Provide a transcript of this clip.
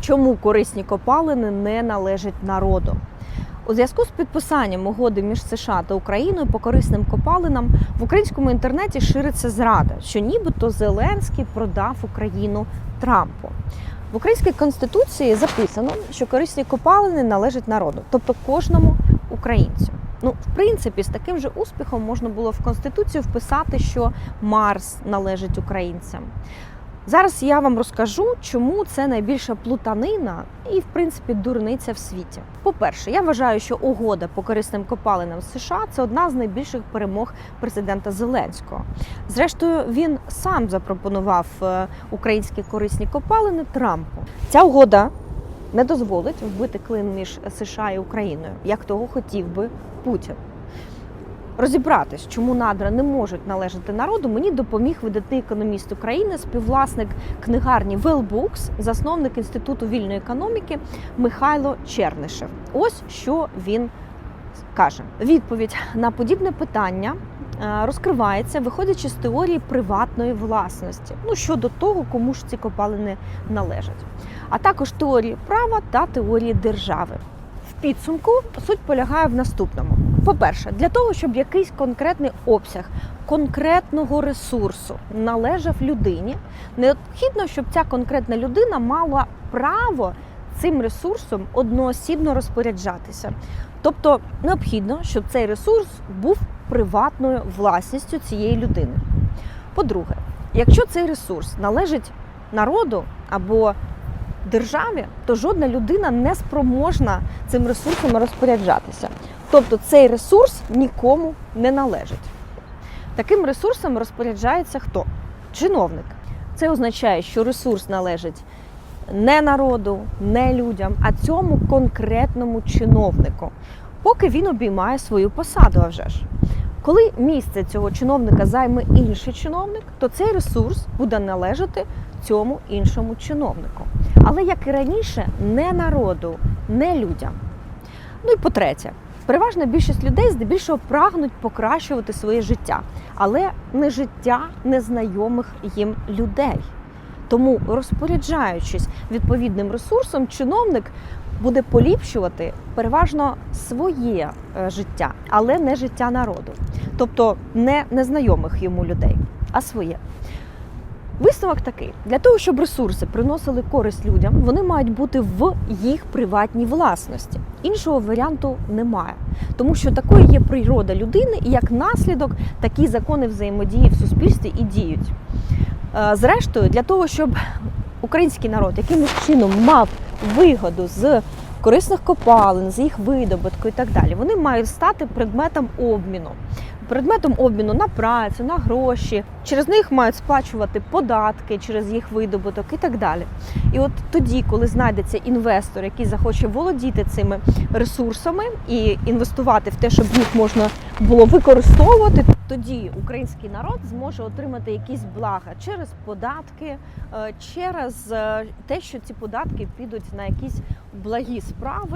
чому корисні копалини не належать народу. У зв'язку з підписанням угоди між США та Україною по корисним копалинам в українському інтернеті шириться зрада, що нібито Зеленський продав Україну Трампу. В українській конституції записано, що корисні копалини належать народу, тобто кожному українцю. Ну, в принципі, з таким же успіхом можна було в конституцію вписати, що Марс належить українцям. Зараз я вам розкажу, чому це найбільша плутанина і, в принципі, дурниця в світі. По-перше, я вважаю, що угода по корисним копалинам США це одна з найбільших перемог президента Зеленського. Зрештою, він сам запропонував е, українські корисні копалини Трампу. Ця угода не дозволить вбити клин між США і Україною, як того хотів би Путін. Розібратись, чому надра не можуть належати народу, мені допоміг видатний економіст України, співвласник книгарні Wellbooks, засновник інституту вільної економіки Михайло Чернишев. Ось що він каже: відповідь на подібне питання е, розкривається, виходячи з теорії приватної власності. Ну щодо того, кому ж ці копалини належать, а також теорії права та теорії держави. В підсумку суть полягає в наступному: по-перше, для того, щоб якийсь конкретний обсяг конкретного ресурсу належав людині, необхідно, щоб ця конкретна людина мала право цим ресурсом одноосібно розпоряджатися. Тобто необхідно, щоб цей ресурс був приватною власністю цієї людини. По-друге, якщо цей ресурс належить народу або державі, то жодна людина не спроможна цим ресурсом розпоряджатися. Тобто цей ресурс нікому не належить. Таким ресурсом розпоряджається хто? Чиновник. Це означає, що ресурс належить не народу, не людям, а цьому конкретному чиновнику, поки він обіймає свою посаду. А вже ж. Коли місце цього чиновника займе інший чиновник, то цей ресурс буде належати цьому іншому чиновнику. Але як і раніше, не народу, не людям. Ну і по-третє, переважна більшість людей здебільшого прагнуть покращувати своє життя, але не життя незнайомих їм людей. Тому, розпоряджаючись відповідним ресурсом, чиновник буде поліпшувати переважно своє е, життя, але не життя народу, тобто не незнайомих йому людей, а своє. Висновок такий: для того, щоб ресурси приносили користь людям, вони мають бути в їх приватній власності. Іншого варіанту немає, тому що такою є природа людини, і як наслідок такі закони взаємодії в суспільстві і діють. Е, Зрештою, для того, щоб український народ якимось чином мав вигоду з корисних копалин, з їх видобутку і так далі, вони мають стати предметом обміну. Предметом обміну на працю, на гроші, через них мають сплачувати податки через їх видобуток і так далі. І от тоді, коли знайдеться інвестор, який захоче володіти цими ресурсами і інвестувати в те, щоб їх можна було використовувати, тоді український народ зможе отримати якісь блага через податки, е, через е, те, що ці податки підуть на якісь благі справи